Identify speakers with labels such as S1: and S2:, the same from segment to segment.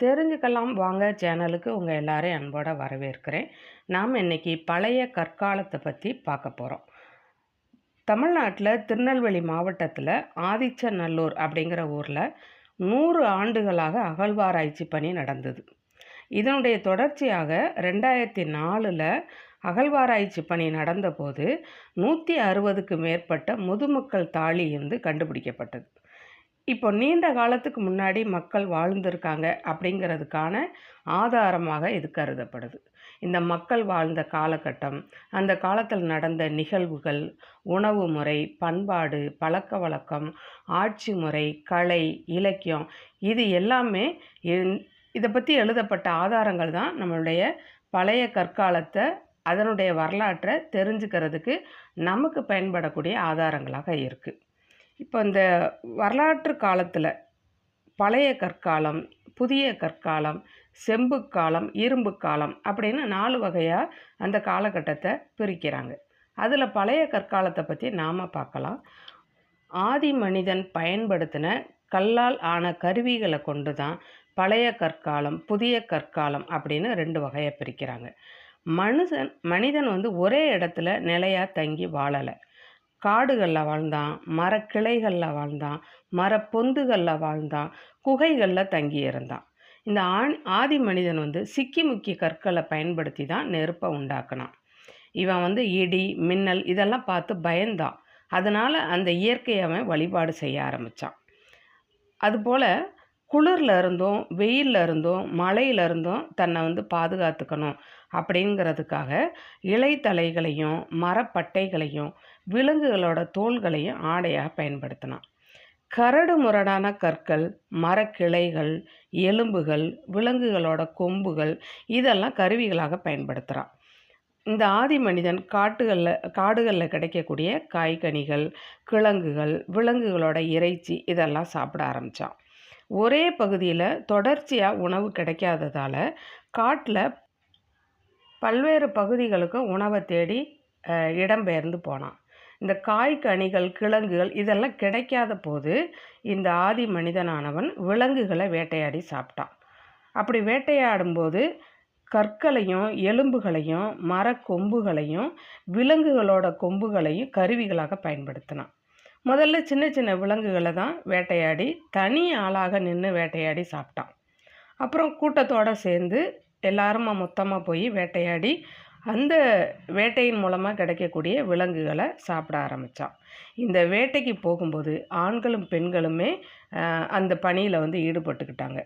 S1: தெரிஞ்சுக்கலாம். வாங்க சேனலுக்கு உங்கள் எல்லாரையும் அன்போடு வரவேற்கிறேன். நாம் இன்னைக்கு பழைய கற்காலத்தை பற்றி பார்க்க போகிறோம் தமிழ்நாட்டில் திருநெல்வேலி மாவட்டத்தில் ஆதிச்சநல்லூர் அப்படிங்கிற ஊரில் நூறு ஆண்டுகளாக அகழ்வாராய்ச்சி பணி நடந்தது. இதனுடைய தொடர்ச்சியாக ரெண்டாயிரத்தி நாலில் அகழ்வாராய்ச்சி பணி நடந்தபோது நூற்றி அறுபதுக்கு மேற்பட்ட முதுமக்கள் தாழி வந்து கண்டுபிடிக்கப்பட்டது. இப்போ நீண்ட காலத்துக்கு முன்னாடி மக்கள் வாழ்ந்திருக்காங்க அப்படிங்கிறதுக்கான ஆதாரமாக இது கருதப்படுது. இந்த மக்கள் வாழ்ந்த காலகட்டம் அந்த காலத்தில் நடந்த நிகழ்வுகள் உணவு முறை பண்பாடு பழக்க வழக்கம் ஆட்சி முறை கலை இலக்கியம் இது எல்லாமே இதை பற்றி எழுதப்பட்ட ஆதாரங்கள் தான் நம்மளுடைய பழைய கற்காலத்தை அதனுடைய வரலாற்றை தெரிஞ்சுக்கிறதுக்கு நமக்கு பயன்படக்கூடிய ஆதாரங்களாக இருக்குது இப்போ இந்த வரலாற்று காலத்தில் பழைய கற்காலம் புதிய கற்காலம் செம்பு காலம் இரும்பு காலம் அப்படின்னு நாலு வகையாக அந்த காலகட்டத்தை பிரிக்கிறாங்க. அதில் பழைய கற்காலத்தை பற்றி நாம் பார்க்கலாம். ஆதி மனிதன் பயன்படுத்தின கல்லால் ஆன கருவிகளை கொண்டு தான் பழைய கற்காலம் புதிய கற்காலம் அப்படின்னு ரெண்டு வகையை பிரிக்கிறாங்க. மனுஷன் மனிதன் வந்து ஒரே இடத்துல நிலையாக தங்கி வாழலை. காடுகளில் வாழ்ந்தான் மரக்கிளைகளில் வாழ்ந்தான் மரப்பொந்துகளில் வாழ்ந்தான் குகைகளில் தங்கி இருந்தான். இந்த ஆண் ஆதி மனிதன் வந்து சிக்கி முக்கிய கற்களை பயன்படுத்தி தான் நெருப்பை உண்டாக்கினான். இவன் வந்து இடி மின்னல் இதெல்லாம் பார்த்து பயந்தான். அதனால் அந்த இயற்கையை அவன் வழிபாடு செய்ய ஆரம்பித்தான் அதுபோல் குளிரில் இருந்தும் வெயிலில் இருந்தும் மழையில் இருந்தும் தன்னை வந்து பாதுகாத்துக்கணும். அப்படிங்கிறதுக்காக இலைத்தலைகளையும் மரப்பட்டைகளையும் விலங்குகளோட தோள்களையும் ஆடையாக பயன்படுத்தினான் கரடு முரடான கற்கள் மரக்கிளைகள் எலும்புகள் விலங்குகளோட கொம்புகள் இதெல்லாம் கருவிகளாக பயன்படுத்துகிறான் இந்த ஆதி மனிதன் காட்டுகளில் காடுகளில் கிடைக்கக்கூடிய காய்கனிகள் கிழங்குகள் விலங்குகளோட இறைச்சி இதெல்லாம் சாப்பிட ஆரம்பித்தான் ஒரே பகுதியில் தொடர்ச்சியாக உணவு கிடைக்காததால் காட்டில் பல்வேறு பகுதிகளுக்கும் உணவை தேடி இடம்பெயர்ந்து போனான். இந்த காய்கனிகள் கிழங்குகள் இதெல்லாம் கிடைக்காத போது இந்த ஆதி மனிதனானவன் விலங்குகளை வேட்டையாடி சாப்பிட்டான். அப்படி வேட்டையாடும்போது கற்களையும் எலும்புகளையும் மரக்கொம்புகளையும் விலங்குகளோட கொம்புகளையும் கருவிகளாக பயன்படுத்தினான். முதல்ல சின்ன சின்ன விலங்குகளை தான் வேட்டையாடி தனி ஆளாக நின்று வேட்டையாடி சாப்பிட்டான். அப்புறம் கூட்டத்தோடு சேர்ந்து எல்லாருமா மொத்தமாக போய் வேட்டையாடி அந்த வேட்டையின் மூலமாக கிடைக்கக்கூடிய விலங்குகளை சாப்பிட ஆரம்பித்தான் இந்த வேட்டைக்கு போகும்போது ஆண்களும் பெண்களுமே அந்த பணியில் வந்து ஈடுபட்டுக்கிட்டாங்க.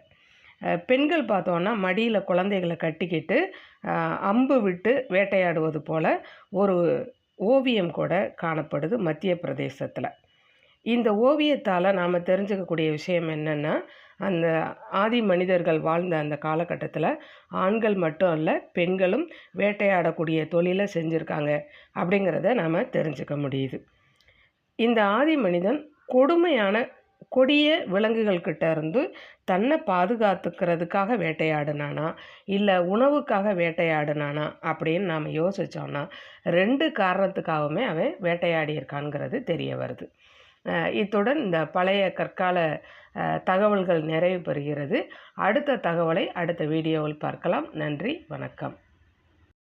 S1: பெண்கள் பார்த்தோன்னா மடியில் குழந்தைகளை கட்டிக்கிட்டு அம்பு விட்டு வேட்டையாடுவது போல் ஒரு ஓவியம் கூட காணப்படுது மத்திய பிரதேசத்தில். இந்த ஓவியத்தால் நாம் தெரிஞ்சுக்கக்கூடிய விஷயம் என்னென்னா அந்த ஆதி மனிதர்கள் வாழ்ந்த அந்த காலகட்டத்தில் ஆண்கள் மட்டும் அல்ல பெண்களும் வேட்டையாடக்கூடிய தொழிலை செஞ்சுருக்காங்க அப்படிங்கிறத நாம் தெரிஞ்சுக்க முடியுது. இந்த ஆதி மனிதன் கொடுமையான கொடிய விலங்குகள்கிட்ட இருந்து தன்னை பாதுகாத்துக்கிறதுக்காக வேட்டையாடினானா இல்லை உணவுக்காக வேட்டையாடினானா அப்படின்னு நாம் யோசித்தோன்னா ரெண்டு காரணத்துக்காகவுமே அவன் வேட்டையாடி இருக்கான்ங்கிறது தெரிய வருது. இத்துடன் இந்த பழைய கற்கால தகவல்கள் நிறைவு பெறுகிறது. அடுத்த தகவலை அடுத்த வீடியோவில் பார்க்கலாம். நன்றி வணக்கம்.